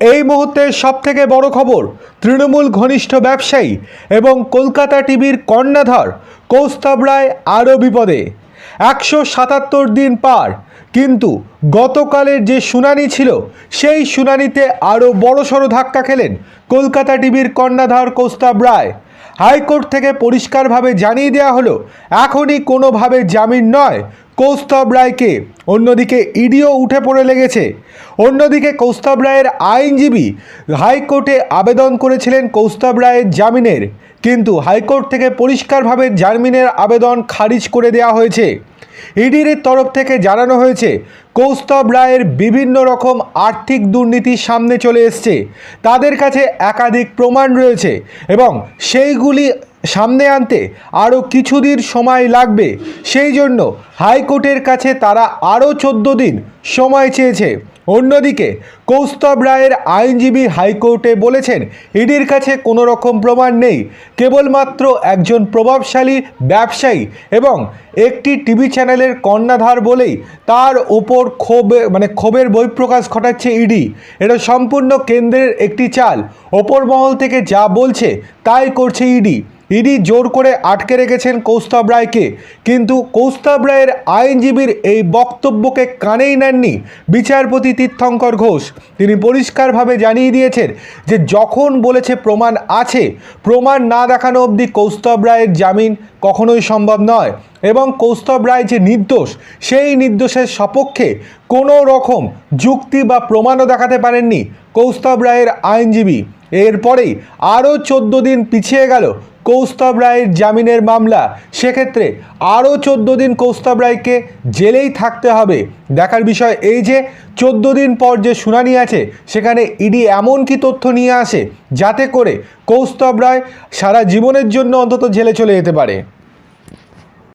এই মুহূর্তের সবথেকে বড় খবর, তৃণমূল ঘনিষ্ঠ ব্যবসায়ী এবং কলকাতা টিভির কর্ণাধর কৌস্তব রায় আরও বিপদে। একশো সাতাত্তর দিন পার, কিন্তু গতকালের যে শুনানি ছিল, সেই শুনানিতে আরও বড়সড় ধাক্কা খেলেন কলকাতা টিভির কর্ণাধর কৌস্তব রায়। হাইকোর্ট থেকে পরিষ্কারভাবে জানিয়ে দেওয়া হলো, এখনই কোনোভাবে জামিন নয় কৌস্তব রায়কে। অন্যদিকে ইডিও উঠে পড়ে লেগেছে। অন্যদিকে কৌস্তব রায়ের আইনজীবী হাইকোর্টে আবেদন করেছিলেন কৌস্তব রায়ের জামিনের। কিন্তু হাইকোর্ট থেকে পরিষ্কারভাবে জামিনের আবেদন খারিজ করে দেওয়া হয়েছে। ইডির তরফ থেকে জানানো হয়েছে, কৌস্তব রায়ের বিভিন্ন রকম আর্থিক দুর্নীতি সামনে চলে এসছে। তাদের কাছে একাধিক প্রমাণ রয়েছে এবং সেইগুলি সামনে আনতে আরও কিছুদিন সময় লাগবে। সেই জন্য হাইকোর্টের কাছে তারা আরও চোদ্দ দিন সময় চেয়েছে। অন্যদিকে কৌস্তব রায়ের আইনজীবী হাইকোর্টে বলেছেন, ইডির কাছে কোনো রকম প্রমাণ নেই। কেবলমাত্র একজন প্রভাবশালী ব্যবসায়ী এবং একটি টিভি চ্যানেলের কর্ণাধার বলেই তার ওপর ক্ষোভ মানে ক্ষোভের বহিঃপ্রকাশ ঘটাচ্ছে ইডি। এটা সম্পূর্ণ কেন্দ্রের একটি চাল। ওপর মহল থেকে যা বলছে তাই করছে ইডি। ইডি জোর করে আটকে রেখেছেন কৌস্তব রায়কে। কিন্তু কৌস্তব রায়ের আইনজীবীর এই বক্তব্যকে কানেই নেননি বিচারপতি তীর্থঙ্কর ঘোষ। তিনি পরিষ্কারভাবে জানিয়ে দিয়েছেন যে যখন বলেছে প্রমাণ আছে, প্রমাণ না দেখানো অবধি কৌস্তব রায়ের জামিন কখনোই সম্ভব নয় এবং কৌস্তব রায় যে নির্দোষ, সেই নির্দোষের সপক্ষে কোনো রকম যুক্তি বা প্রমাণও দেখাতে পারেননি কৌস্তব রায়ের আইনজীবী। এরপরেই আরও চোদ্দ দিন পিছিয়ে গেল কৌস্তব রায়ের জামিনের মামলা। সেক্ষেত্রে আরও চোদ্দ দিন কৌস্তব রায়কে জেলেই থাকতে হবে। দেখার বিষয় এই যে, চোদ্দ দিন পর যে শুনানি আছে, সেখানে ইডি এমন কি তথ্য নিয়ে আসে, যাতে করে কৌস্তব রায় সারা জীবনের জন্য অন্তত জেলে চলে যেতে পারে।